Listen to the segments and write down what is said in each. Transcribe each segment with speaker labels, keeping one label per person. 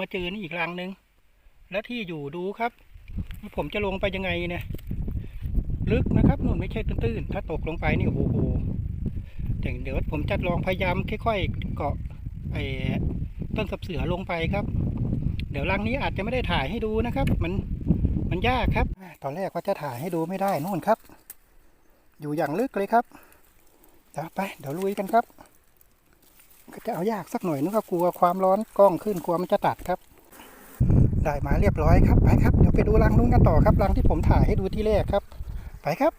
Speaker 1: มาเจอนี่อีกรังหนึ่งแล้วที่อยู่ดูครับผมจะลงไปยังไงเนี่ยลึกนะครับนู่นไม่ใช่ตื้นๆถ้าตกลงไปนี่โอ้โหแต่เดี๋ยวผมจะลองพยายามค่อยๆเกาะไอ้ต้นสับเสือลงไปครับ เดี๋ยวรังนี้อาจจะไม่ได้ถ่ายให้ดูนะครับ มันมันยากครับ ตอนแรกว่าจะถ่ายให้ดูไม่ได้นู่นครับ อยู่อย่างลึกเลยครับเดี๋ยวไปเดี๋ยวลุยกันครับ จะเอายากสักหน่อยนึกว่ากลัวความร้อนกล้องขึ้นกลัวมันจะตัดครับ ได้มาเรียบร้อยครับไปครับเดี๋ยวไปดูรังนู้นกันต่อครับรังที่ผมถ่ายให้ดูที่แรกครับ ไปครับ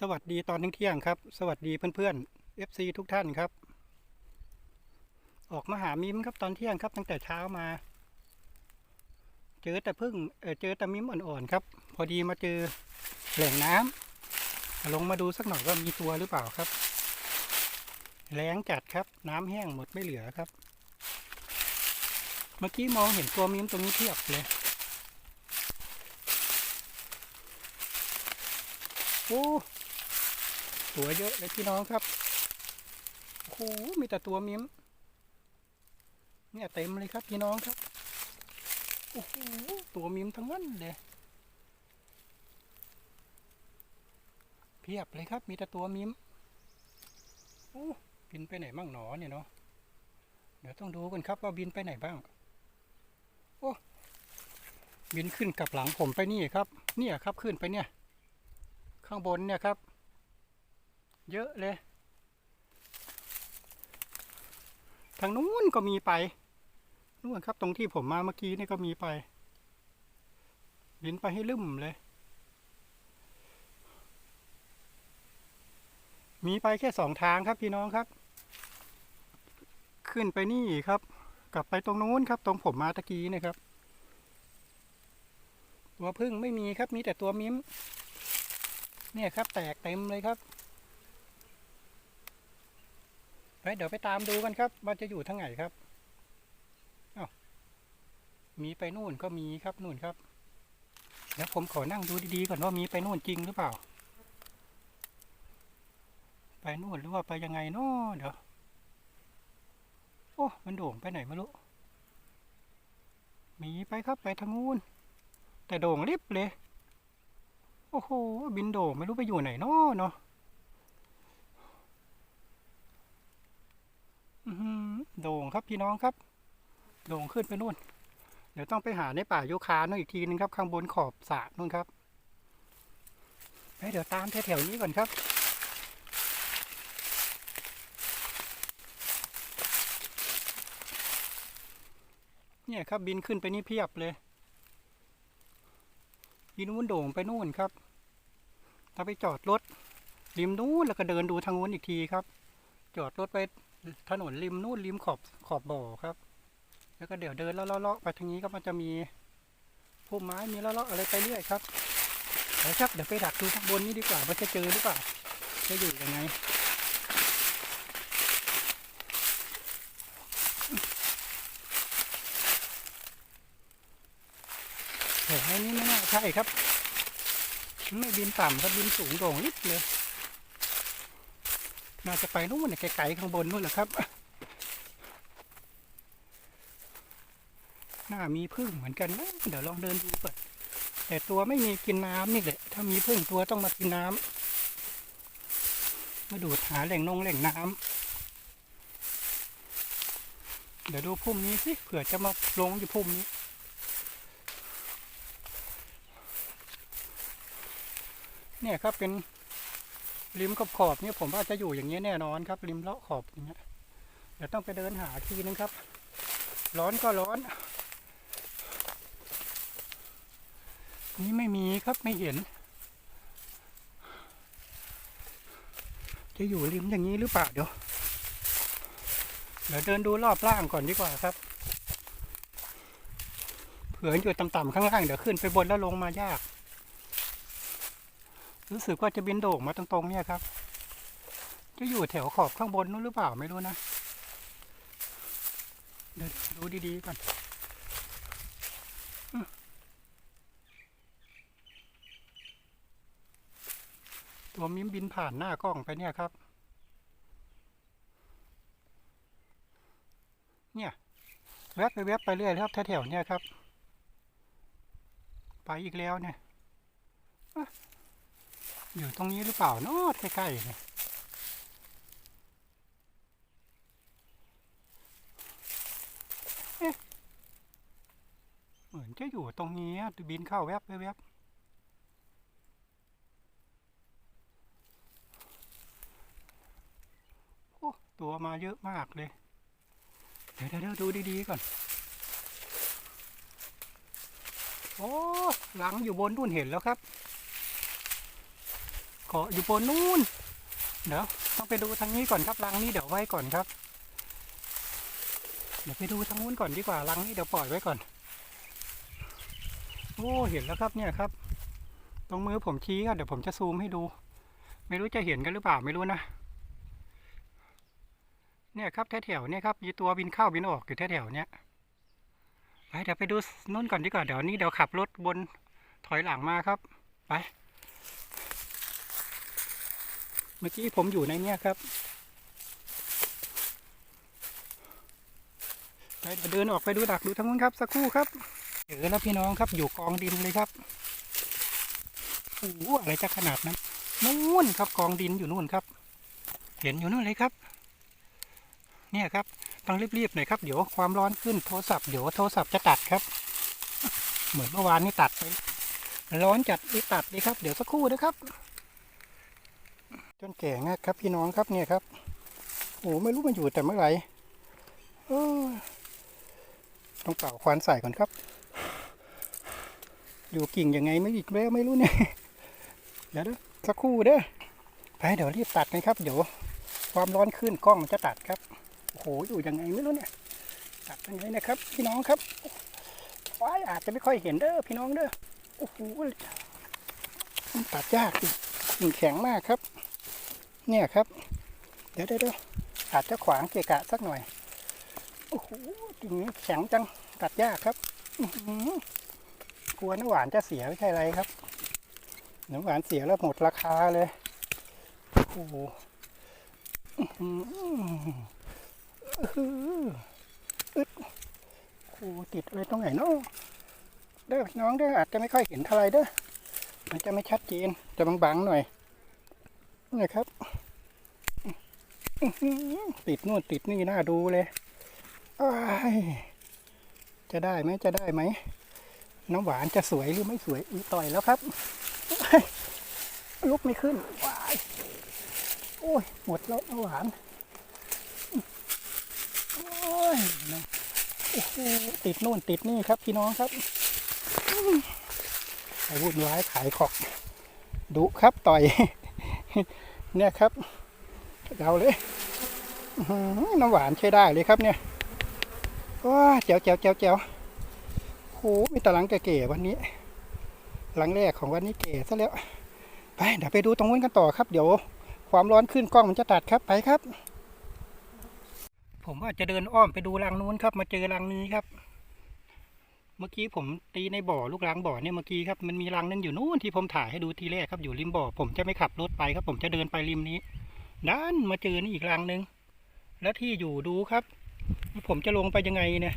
Speaker 1: สวัสดีตอนเที่ยงครับ สวัสดีเพื่อนๆ FC ทุกท่านครับ ออกมาหามิมครับตอนเที่ยงครับ ตั้งแต่เช้ามา เจอแต่พึ่งเออเจอแต่มิมอ่อนๆครับ พอดีมาเจอแหล่งน้ำลงมาดูสักหน่อยว่ามีตัวหรือเปล่าครับ แรงจัดครับ น้ำแห้งหมดไม่เหลือครับ เมื่อกี้มองเห็นตัวมิ้มตรงนี้เทียบเลย โอ้ตัวเยอะเลยพี่น้องครับโอ้โหมีแต่ตัวมิ้มเนี่ยเต็มเลยครับพี่น้องครับโอ้โหตัวมิ้มทั้งนั้นเลยเพียบเลยครับมีแต่ตัวมิ้มโอ้ บินไปไหนบ้างหนอเนี่ยเนาะเดี๋ยวต้องดูกันครับว่าบินไปไหนบ้างโอ้บินขึ้นกับหลังผมไปนี่ครับ เนี่ยครับขึ้นไปเนี่ย ข้างบนเนี่ยครับ เยอะเลย ทางนู้นก็มีไปนู่นครับตรงที่ผมมาเมื่อกี้นี่ก็มีไป บินไปให้ลืมเลย มีไปแค่สองทางครับพี่น้องครับ ขึ้นไปนี่ครับ กลับไปตรงนู้นครับ ตรงผมมาตะกี้นะครับ ตัวพึ่งไม่มีครับมีแต่ตัวมิ้ม เนี่ยครับ แตกเต็มเลยครับไปเดี๋ยวไปตามดูกันครับว่าจะอยู่ทางไหนครับอา้าวมีไปนู่นก็มีครับนู่นครับเดี๋ยวผมขอนั่งดูดีๆก่อนว่ามีไปนู่นจริงหรือเปล่า ไปนู่นหรือว่าไปยังไงเนาะเดี๋ยว โอ้ มันโด่งไปไหนไม่รู้มีไปครับไปทางนู้น แต่โด่งลิบเลย โอ้โห บินโด่งไม่รู้ไปอยู่ไหนนาะเนาะโด่งครับพี่น้องครับ โด่งขึ้นไปนู่น เดี๋ยวต้องไปหาในป่าโยคาโน่นอีกทีนึงครับ ข้างบนขอบสระนู่นครับเดี๋ยวตามแถวๆนี้ก่อนครับ เนี่ยครับบินขึ้นไปนี่เพียบเลยยินนู้นโด่งไปนู่นครับถ้าไปจอดรถริมนู้นแล้วก็เดินดูทางนู้นอีกทีครับ จอดรถไปถนนริมนู้นริมขอบขอบบ่อครับ แล้วก็เดี๋ยวเดินเลาะๆไปทางนี้ก็มันจะมีพุ่มไม้มีเลาะๆอะไรไปเรื่อยครับเดี๋ยวครับเดี๋ยวไปดักดูข้างบนนี้ดีกว่าว่าจะเจอหรือเปล่าจะอยู่ยังไง แถวนี้ไม่น่าใช่ครับ ไม่บินต่ำครับบินสูงโด่งลิบเลยน่าจะไปนู่นไกลๆข้างบนนู่นแหละครับน่ามีพึ่งเหมือนกันนะเดี๋ยวลองเดินดูก่อนแต่ตัวไม่มีกินน้ำนี่แหละ ถ้ามีพึ่งตัวต้องมากินน้ำมาดูดหาแหล่งนงแหล่งน้ำเดี๋ยวดูพุ่มนี้สิเผื่อจะมาลงอยู่พุ่มนี้ เนี่ยครับเป็นริมขอบขอบเนี่ยผมว่าจะอยู่อย่างเงี้แน่นอนครับ ริมเลาะขอบอย่างเงี้ยเดี๋ยวต้องไปเดินหาทีนึงครับ ร้อนก็ร้อน นี่ไม่มีครับไม่เห็น จะอยู่ริมอย่างนี้หรือเปล่าเดี๋ยวเดี๋ยวเดินดูรอบล่างก่อนดีกว่าครับเผื่ออยู่ต่ำๆข้างล่างเดี๋ยวขึ้นไปบนแล้วลงมายาก รู้สึกว่าจะบินโด่งมาตรงๆเนี่ยครับ จะอยู่แถวขอบข้างบนนู้นหรือเปล่าไม่รู้นะเดี๋ยวดูดีๆก่อนตัวมิมบินผ่านหน้ากล้องไปเนี่ยครับ เนี่ย แวบไปแวบไปเรื่อยครับแถวๆเนี่ยครับ ไปอีกแล้วเนี่ย อยู่ตรงนี้หรือเปล่าเนาะใกล้ๆเนี่ยเหมือนจะอยู่ตรงนี้บินเข้าแวบไปแวบโอ้ตัวมาเยอะมากเลย เดี๋ยวเดี๋ยวดูดีๆก่อน โอ้หลังอยู่บนนู่นเห็นแล้วครับ กาะอยู่บนนู่น เดี๋ยวต้องไปดูทางนี้ก่อนครับรังนี้เดี๋ยวไว้ก่อนครับ เดี๋ยวไปดูทางนู้นก่อนดีกว่ารังนี้เดี๋ยวปล่อยไว้ก่อน โอ้เห็นแล้วครับเนี่ยครับ ตรงมือผมชี้ครับเดี๋ยวผมจะซูมให้ดู ไม่รู้จะเห็นกันหรือเปล่าไม่รู้นะ เนี่ยครับแถวๆเนี่ยครับมีตัวบินเข้าบินออกอยู่แถวๆเนี่ยไปเดี๋ยวไปดูนู่นก่อนดีกว่าเดี๋ยวนี้เดี๋ยวขับรถบนถอยหลังมาครับ ไป เมื่อกี้ผมอยู่ในเนี่ยครับไปเดินออกไปดูดักดูทางนู้นครับ สักครู่ครับเจอแล้วพี่น้องครับอยู่กองดินเลยครับโอ้โหอะไรจะขนาดนั้นนู่นครับกองดินอยู่นู่นครับ เห็นอยู่นู่นเลยครับ เนี่ยครับต้องรีบๆหน่อยครับเดี๋ยวความร้อนขึ้นโทรศัพท์เดี๋ยวโทรศัพท์จะตัดครับ เหมือนเมื่อวานนี่ตัดไปร้อนจัดไปตัดเลยครับ เดี๋ยวสักครู่นะครับ นแก่งากครับพี่น้องครับเนี่ยครับโอ้ไม่รู้มันอยู่แต่เมื่อไหร่ต้องเป่าควันใส่ก่อนครับ อยู่กิ่งยังไงไม่อีกแล้วไม่รู้เนี่ยเดี๋ยวสักครู่เด้อไปเดี๋ยวรีบตัดกันครับเดี๋ยวความร้อนขึ้นกล้องมันจะตัดครับโอ้โหอยู่ยังไงไม่รู้เนี่ยตัดยังไงนะครับ พี่น้องครับว้ายอาจจะไม่ค่อยเห็นเด้อพี่น้องเด้อโอ้โหมันตัดยากดิกิ่งแข็งมากครับ เนี่ยครับเดี๋ยวเดี๋ยวเดี๋ยวอาจจะขวางเกะกะสักหน่อย โอ้โหกิ่งนี้แข็งจังตัดยากครับกลัวน้ำหวานจะเสียไม่ใช่ไรครับน้ำหวานเสียแล้วหมดราคาเลย โอ้โหอืออืออึดโอ้ติดอะไรตรงไหนเนาะเด้อน้องเด้ออาจจะไม่ค่อยเห็นเท่าไรเด้อมันจะไม่ชัดเจนจะบางๆหน่อยนี่ครับ ติดนู่นติดนี่น่าดูเลยจะได้ไหมจะได้ไหม น้ำหวานจะสวยหรือไม่สวยอุ้ยต่อยแล้วครับ ลุกไม่ขึ้นว้ายโอ้ย หมดแล้วน้ำหวาน โอ้ยโอ้โหติดนู่นติดนี่ครับ พี่น้องครับไอ้วุ่นวายขายของดุครับต่อย เนี่ยครับ เอาเลยน้ำหวานใช้ได้เลยครับเนี่ยว้าเจ๋วเจ๋วเจ๋วเจ๋วโอ้มีตหลังแก่ๆวันนี้ หลังแรกของวันนี้เก๋ซะแล้ว ไปเดี๋ยวไปดูตรงนู้นกันต่อครับ เดี๋ยว ความร้อนขึ้นกล้องมันจะตัดครับไปครับ ผมว่าจะเดินอ้อมไปดูรังนู้นครับ มาเจอรังนี้ครับ เมื่อกี้ผมตีในบ่อลูกรังบ่อเนี่ยเมื่อกี้ครับมันมีรังนึงอยู่นู้นที่ผมถ่ายให้ดูทีแรกครับอยู่ริมบ่อ ผมจะไม่ขับรถไปครับ ผมจะเดินไปริมนี้ ด้านมาเจอนี่อีกรังหนึ่งแล้วที่อยู่ดูครับ ผมจะลงไปยังไงเนี่ย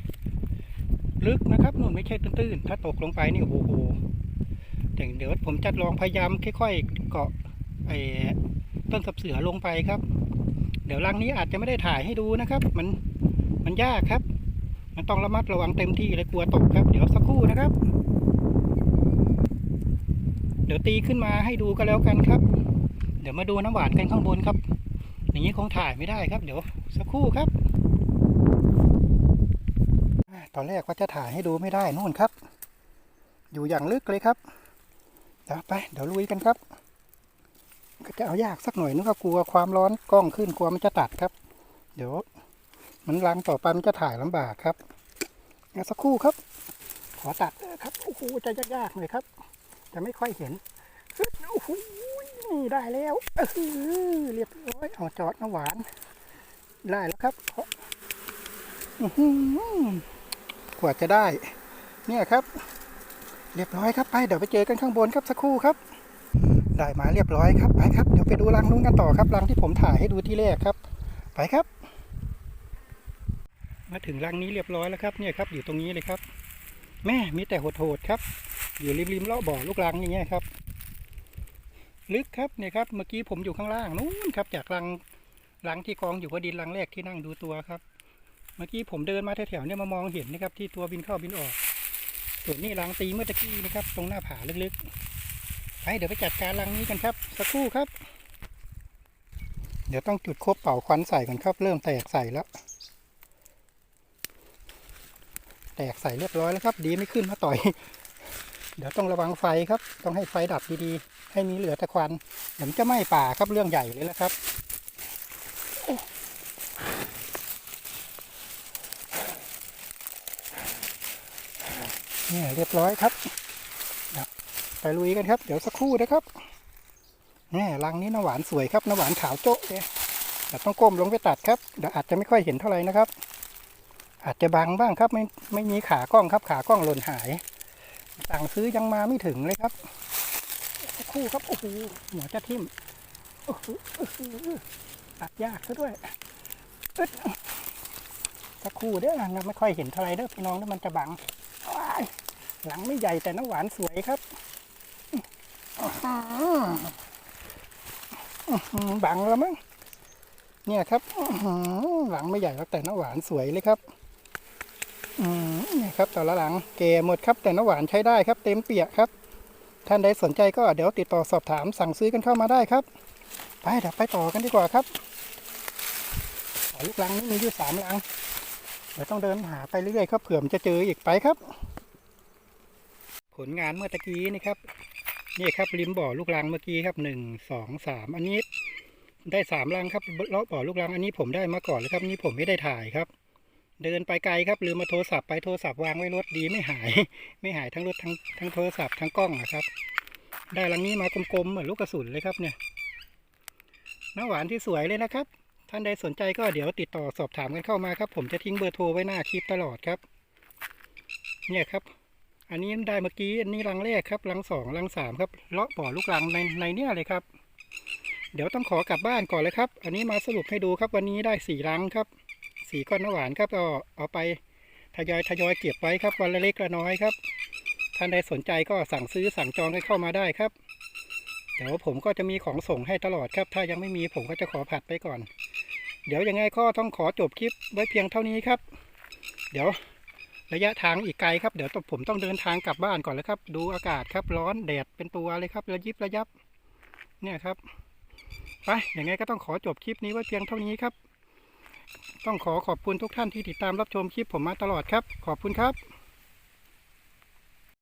Speaker 1: ลึกนะครับนู่นไม่ใช่ตื้นๆถ้าตกลงไปนี่โอ้โหแต่เดี๋ยวผมจะลองพยายามค่อยๆเกาะไอ้ต้นสับเสือลงไปครับ เดี๋ยวรังนี้อาจจะไม่ได้ถ่ายให้ดูนะครับ มันมันยากครับ มันต้องระมัดระวังเต็มที่เลยกลัวตกครับ เดี๋ยวสักครู่นะครับ เดี๋ยวตีขึ้นมาให้ดูก็แล้วกันครับ ดี๋ยวมาดูน้ำหวานกันข้างบนครับ อย่างนี้คงถ่ายไม่ได้ครับ เดี๋ยวสักครู่ครับ ตอนแรกว่าจะถ่ายให้ดูไม่ได้นู่นครับ อยู่อย่างลึกเลยครับเดี๋ยวไป เดี๋ยวลุยกันครับ ก็จะเอายากสักหน่อยนึกว่ากลัวความร้อนกล้องขึ้นกลัวมันจะตัดครับ เดี๋ยว มันลังต่อไปมันจะถ่ายลำบากครับงั้นสักครู่ครับ ขอตัดเด้อครับโอ้โหจะยากๆหน่อยครับ จะไม่ค่อยเห็นโอ้โห ได้แล้วเออเรียบร้อยเอาจอดน้ำหวาน ได้แล้วครับขออื้อหือกว่าจะได้ เนี่ยครับ เรียบร้อยครับไปเดี๋ยวไปเจอกันข้างบนครับสักครู่ครับ ได้มาเรียบร้อยครับไปครับเดี๋ยวไปดูรังนู้นกันต่อครับรังที่ผมถ่ายให้ดูที่แรกครับ ไปครับ มาถึงรังนี้เรียบร้อยแล้วครับ เนี่ยครับอยู่ตรงนี้เลยครับ แม่มีแต่โหดๆครับ อยู่ริมๆเลาะบ่อลูกรังอย่างเงี้ยครับ ลึกครับเนี่ยครับเมื่อกี้ผมอยู่ข้างล่างนู้นครับจากรังรังที่กองอยู่ก็ดินรังแรกที่นั่งดูตัวครับ เมื่อกี้ผมเดินมาแถวๆเนี่ยมามองเห็นนะครับ ที่ตัวบินเข้าบินออก ส่วนนี้รังตีเมื่อตะกี้นะครับ ตรงหน้าผาลึกๆไปเดี๋ยวไปจัดการรังนี้กันครับ สักครู่ครับ เดี๋ยวต้องจุดคบเป่าควันใส่ก่อนครับ เริ่มแตกใส่แล้ว แตกใส่เรียบร้อยแล้วครับ ดีไม่ขึ้นมาต่อย เดี๋ยวต้องระวังไฟครับ ต้องให้ไฟดับดีๆ ให้มีเหลือแต่ควันเดี๋ยวจะไหม้ป่าครับเรื่องใหญ่เลยแล้วครับเนี่ยเรียบร้อยครับไปลุยกันครับ เดี๋ยวสักครู่นะครับเนี่ยรังนี้น้ำหวานสวยครับน้ำหวานขาวโจ๊ะเลยเดี๋ยวต้องก้มลงไปตัดครับเดี๋ยวอาจจะไม่ค่อยเห็นเท่าไหร่นะครับ อาจจะบังบ้างครับไม่ไม่มีขากล้องครับขากล้องหล่นหาย สั่งซื้อยังมาไม่ถึงเลยครับสักคู่ครับโอ้โหหัวจะทิ่มโอ้โหตัดยากซะด้วยอึดสักคู่เด้อนะไม่ค่อยเห็นเท่าไรเด้อพี่น้องแล้วมันจะบังหลังไม่ใหญ่แต่น้ำหวานสวยครับบังแล้วมั้งเนี่ยครับอื้อหือหลังไม่ใหญ่แล้วแต่น้ำหวานสวยเลยครับ อืมนี่ครับแต่ละหลังเกหมดครับแต่น้ำหวานใช้ได้ครับ เต็มเปียกครับ ท่านใดสนใจก็เดี๋ยวติดต่อสอบถามสั่งซื้อกันเข้ามาได้ครับ ไปเดี๋ยวไปต่อกันดีกว่าครับลูกลังนี่มีอยู่สามลังเดี๋ยวต้องเดินหาไปเรื่อยๆครับเผื่อมจะเจออีกไปครับ ผลงานเมื่อตะกี้นี่ครับนี่ครับริมบ่อลูกลังเมื่อกี้ครับหนึ่งสองสามอันนี้ได้สามลังครับเลาะบ่อลูกลังอันนี้ผมได้มาก่อนเลยครับนี่ผมไม่ได้ถ่ายครับ เดินไปไกลครับลืมมาโทรศัพท์ไปโทรศัพท์วางไว้รถดีไม่หาย ไม่หายทั้งรถทั้งทั้งโทรศัพท์ทั้งกล้องนะครับ ได้รังนี้มากลมๆเหมือนลูกกระสุนเลยครับเนี่ยน้ำหวานที่สวยเลยนะครับ ท่านใดสนใจก็เดี๋ยวติดต่อสอบถามกันเข้ามาครับ ผมจะทิ้งเบอร์โทรไว้หน้าคลิปตลอดครับ เนี่ยครับ อันนี้ได้เมื่อกี้อันนี้รังแรกครับรังสองรังสามครับเลาะบ่อลูกรังในในเนี่ยเลยครับ เดี๋ยวต้องขอกลับบ้านก่อนเลยครับ อันนี้มาสรุปให้ดูครับวันนี้ได้สี่รังครับ สีก้อนน้ำหวานครับก็เอาไปทยอยทยอยเก็บไว้ครับวันละเล็กละน้อยครับ ท่านใดสนใจก็สั่งซื้อสั่งจองกันเข้ามาได้ครับเดี๋ยวผมก็จะมีของส่งให้ตลอดครับ ถ้ายังไม่มีผมก็จะขอผัดไปก่อน เดี๋ยวยังไงก็ต้องขอจบคลิปไว้เพียงเท่านี้ครับ เดี๋ยวระยะทางอีกไกลครับ เดี๋ยวผมต้องเดินทางกลับบ้านก่อนแล้วครับ ดูอากาศครับร้อนแดดเป็นตัวเลยครับระยิบระยับ เนี่ยครับไปยังไงก็ต้องขอจบคลิปนี้ไว้เพียงเท่านี้ครับ ต้องขอขอบคุณทุกท่านที่ติดตามรับชมคลิปผมมาตลอดครับ ขอบคุณครับ